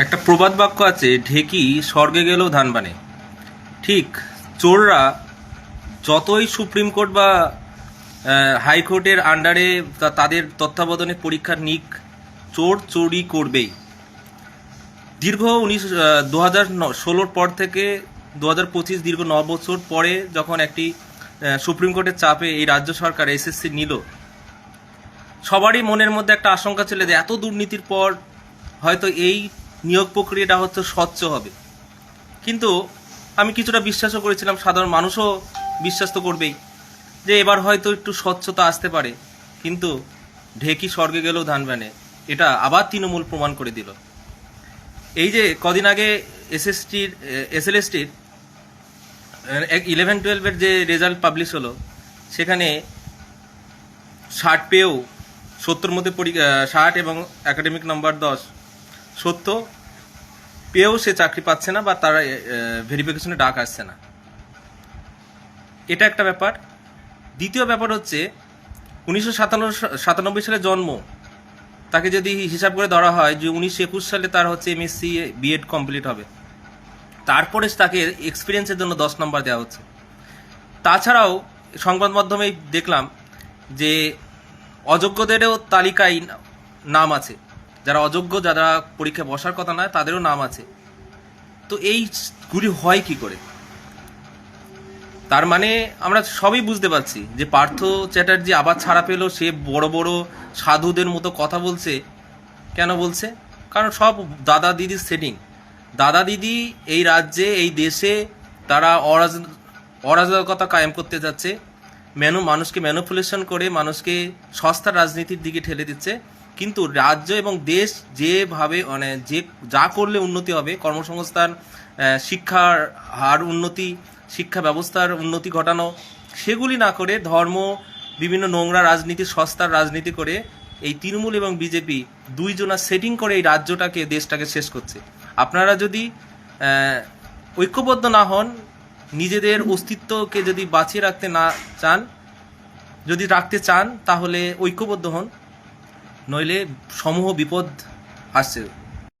একটা প্রবাদ বাক্য আছে, ঢেকি স্বর্গে গেলেও ধান বানে। ঠিক, চোররা যতই সুপ্রিম কোর্ট বা হাইকোর্টের আন্ডারে তাদের তত্ত্বাবধানে পরীক্ষা নিক, চোর চুরি করবেই। দীর্ঘ উনিশ দু হাজার ষোলোর পর থেকে দু হাজার পঁচিশ দীর্ঘ ন বছর পরে যখন একটি সুপ্রিম কোর্টের চাপে এই রাজ্য সরকার এসএসসি নিল, সবারই মনের মধ্যে একটা আশঙ্কা ছিল যে এত দুর্নীতির পর হয়তো এই নিয়োগ প্রক্রিয়াটা হচ্ছে স্বচ্ছ হবে। কিন্তু আমি কিছুটা বিশ্বাসও করেছিলাম, সাধারণ মানুষও বিশ্বাস তো করবেই, যে এবার হয়তো একটু স্বচ্ছতা আসতে পারে। কিন্তু ঢেকি স্বর্গে গেলেও ধান বানে এটা আবার তৃণমূল প্রমাণ করে দিল। এই যে কদিন আগে এসএসটির, এসএলএসটির ইলেভেন টুয়েলভের যে রেজাল্ট পাবলিশ হলো, সেখানে ষাট পেয়েও সত্তর মধ্যে পরীক্ষা ষাট এবং একাডেমিক নাম্বার দশ সত্য। পেয়েও সে চাকরি পাচ্ছে না বা তার ভেরিফিকেশনে ডাক আসছে না। এটা একটা ব্যাপার। দ্বিতীয় ব্যাপার হচ্ছে, উনিশশো সাতানব্বই সালে জন্ম। তাকে যদি হিসাব করে ধরা হয় যে উনিশশো একুশ সালে তার হচ্ছে এমএসসি বিএড কমপ্লিট হবে। তারপরে তাকে এক্সপিরিয়েন্সের জন্য দশ নম্বর দেওয়া হচ্ছে। তাছাড়াও সংবাদ মাধ্যমে দেখলাম যে অযোগ্যদেরও তালিকায় নাম আছে। যারা অযোগ্য, যারা পরীক্ষায় বসার কথা নয়, তাদেরও নাম আছে। তো এইগুলি হয় কি করে? তার মানে আমরা সবই বুঝতে পারছি যে পার্থ চ্যাটার্জি আবার ছাড়া পেল, সে বড় বড় সাধুদের মতো কথা বলছে। কেন বলছে? কারণ সব দাদা দিদির সেটিং দাদা দিদি এই রাজ্যে, এই দেশে তারা অরাজ, অরাজকতা কায়েম করতে যাচ্ছে। ম্যানু মানুষকে ম্যানুপুলেশন করে, মানুষকে সস্তা রাজনীতির দিকে ঠেলে দিচ্ছে। কিন্তু রাজ্য এবং দেশ যেভাবে মানে যে যা করলে উন্নতি হবে, কর্মসংস্থান শিক্ষার হার উন্নতি, শিক্ষা ব্যবস্থার উন্নতি ঘটানো, সেগুলি না করে ধর্ম, বিভিন্ন নোংরা রাজনীতি, সস্তার রাজনীতি করে এই তৃণমূল এবং বিজেপি দুইজনা সেটিং করে এই রাজ্যটাকে, দেশটাকে শেষ করছে। আপনারা যদি ঐক্যবদ্ধ না হন, নিজেদের অস্তিত্বকে যদি বাঁচিয়ে রাখতে না চান, যদি রাখতে চান, তাহলে ঐক্যবদ্ধ হন। নইলে সমূহ বিপদ আসছে।